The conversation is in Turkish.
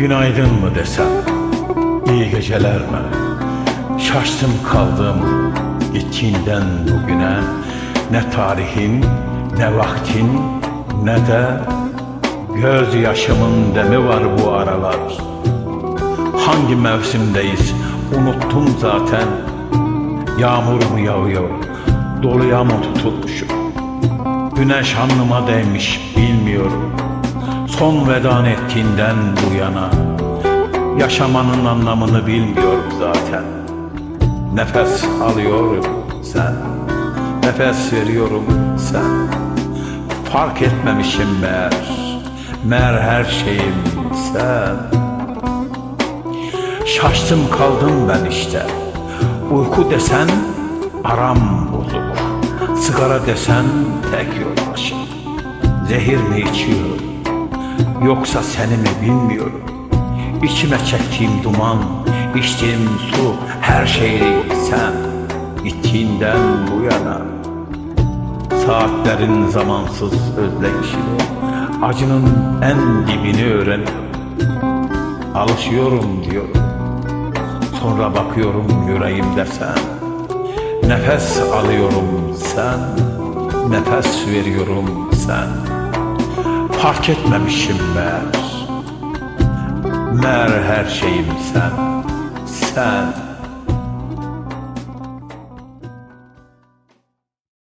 Günaydın mı desem, iyi geceler mi? Şaştım kaldım gittiğinden bugüne. Ne tarihin, ne vaktin, ne de Göz yaşımın demi var bu aralar. Hangi mevsimdeyiz? Unuttum zaten. Yağmur mu yağıyor, doluya mı tutulmuşum? Güneş alnıma değmiş bilmiyorum Son vedan ettiğinden bu yana Yaşamanın anlamını bilmiyorum zaten. Nefes alıyorum sen Nefes veriyorum sen. Fark etmemişim meğer Meğer her şeyim sen. Şaştım kaldım ben işte Uyku desen aram bozuk Sigara desen tek yoldaşım. Zehir mi içiyor Yoksa seni mi bilmiyorum? İçime çektiğim duman içtiğim su Her şeyi sen Gittiğinden bu yana Saatlerin zamansız özleyişini Acının en dibini öğreniyorum. Alışıyorum diyorum Sonra bakıyorum yüreğimde sen Nefes alıyorum sen Nefes veriyorum sen Fark etmemişim meğer Meğer her şeyim sen Sen